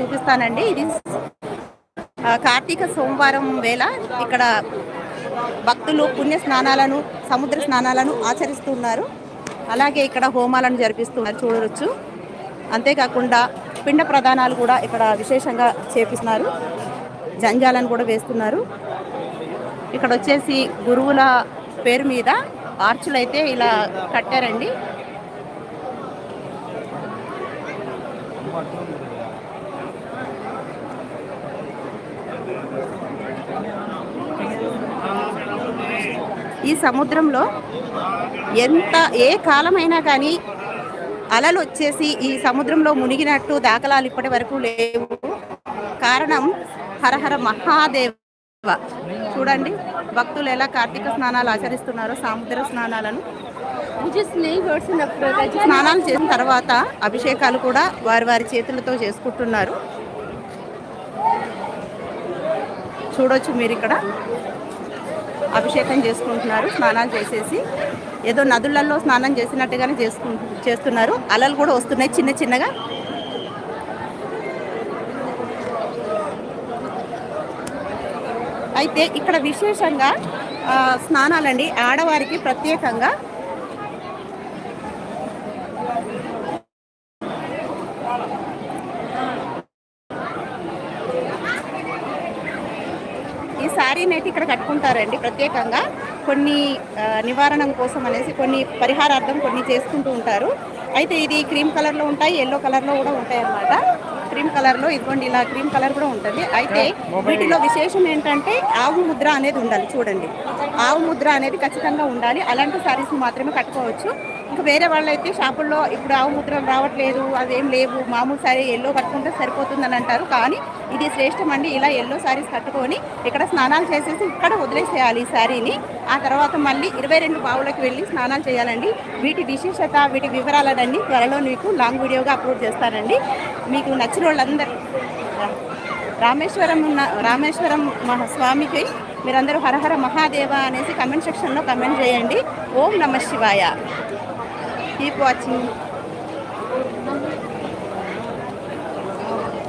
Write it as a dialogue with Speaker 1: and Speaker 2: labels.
Speaker 1: చూపిస్తానండి. ఇది కార్తీక సోమవారం వేళ ఇక్కడ భక్తులు పుణ్య స్నానాలను సముద్ర స్నానాలను ఆచరిస్తున్నారు. అలాగే ఇక్కడ హోమాలను జరిపిస్తున్నారు చూడవచ్చు అంతేకాకుండా పిండ ప్రదానాలు కూడా ఇక్కడ విశేషంగా చేపిస్తున్నారు. జంజాలను కూడా వేస్తున్నారు. ఇక్కడ వచ్చేసి గురువుల పేరు మీద ఆర్చులు అయితే ఇలా కట్టారండి. ఈ సముద్రంలో ఎంత ఏ కాలమైనా కానీ అలలు వచ్చేసి ఈ సముద్రంలో మునిగినట్టు దాఖలాలు ఇప్పటి వరకు లేవు. కారణం హరహర మహాదేవ. చూడండి భక్తులు ఎలా కార్తీక స్నానాలు ఆచరిస్తున్నారో సముద్ర స్నానాలను. స్నానాలు చేసిన తర్వాత అభిషేకాలు కూడా వారి వారి చేతులతో చేసుకుంటున్నారు. చూడొచ్చు మీరు ఇక్కడ అభిషేకం చేసుకుంటున్నారు స్నానాలు చేసేసి ఏదో నదులలో స్నానం చేసినట్టుగానే చేసుకు చేస్తున్నారు. అలలు కూడా వస్తున్నాయి చిన్న చిన్నగా. అయితే ఇక్కడ విశేషంగా స్నానాలండి ఆడవారికి ప్రత్యేకంగా. శారీని అయితే ఇక్కడ కట్టుకుంటారండి ప్రత్యేకంగా. కొన్ని నివారణం కోసం అనేసి కొన్ని పరిహారార్థం కొన్ని చేసుకుంటూ ఉంటారు. అయితే ఇది క్రీమ్ కలర్లో ఉంటాయి ఎల్లో కలర్లో కూడా ఉంటాయి అన్నమాట క్రీమ్ కలర్లో ఇదిగోండి ఇలా క్రీమ్ కలర్ కూడా ఉంటుంది. అయితే వీటిలో విశేషం ఏంటంటే ఆవు ముద్ర అనేది ఉండాలి చూడండి. ఆవు ముద్ర అనేది ఖచ్చితంగా ఉండాలి. అలాంటి శారీస్ మాత్రమే కట్టుకోవచ్చు. ఇంకా వేరే వాళ్ళైతే షాపుల్లో ఇప్పుడు ఆవు ముద్రలు రావట్లేదు అదేం లేవు. మామూలు సారీ ఎల్లో కట్టుకుంటే సరిపోతుందని అంటారు. కానీ ఇది శ్రేష్టం అండి ఇలా ఎల్లో శారీస్ కట్టుకొని ఇక్కడ స్నానాలు చేసేసి ఇక్కడ వదిలేసేయాలి ఈ శారీని ఆ తర్వాత మళ్ళీ ఇరవై రెండు బావులకు వెళ్ళి స్నానాలు చేయాలండి. వీటి విశేషత వీటి వివరాలన్నీ త్వరలో మీకు లాంగ్ వీడియోగా అప్లోడ్ చేస్తానండి. మీకు నచ్చిన వాళ్ళందరూ రామేశ్వరం ఉన్న రామేశ్వరం మహా స్వామికి మీరందరూ హరహర మహాదేవ అనేసి కమెంట్ సెక్షన్లో కమెంట్ చేయండి. ఓం నమ శివాయ. keep watching.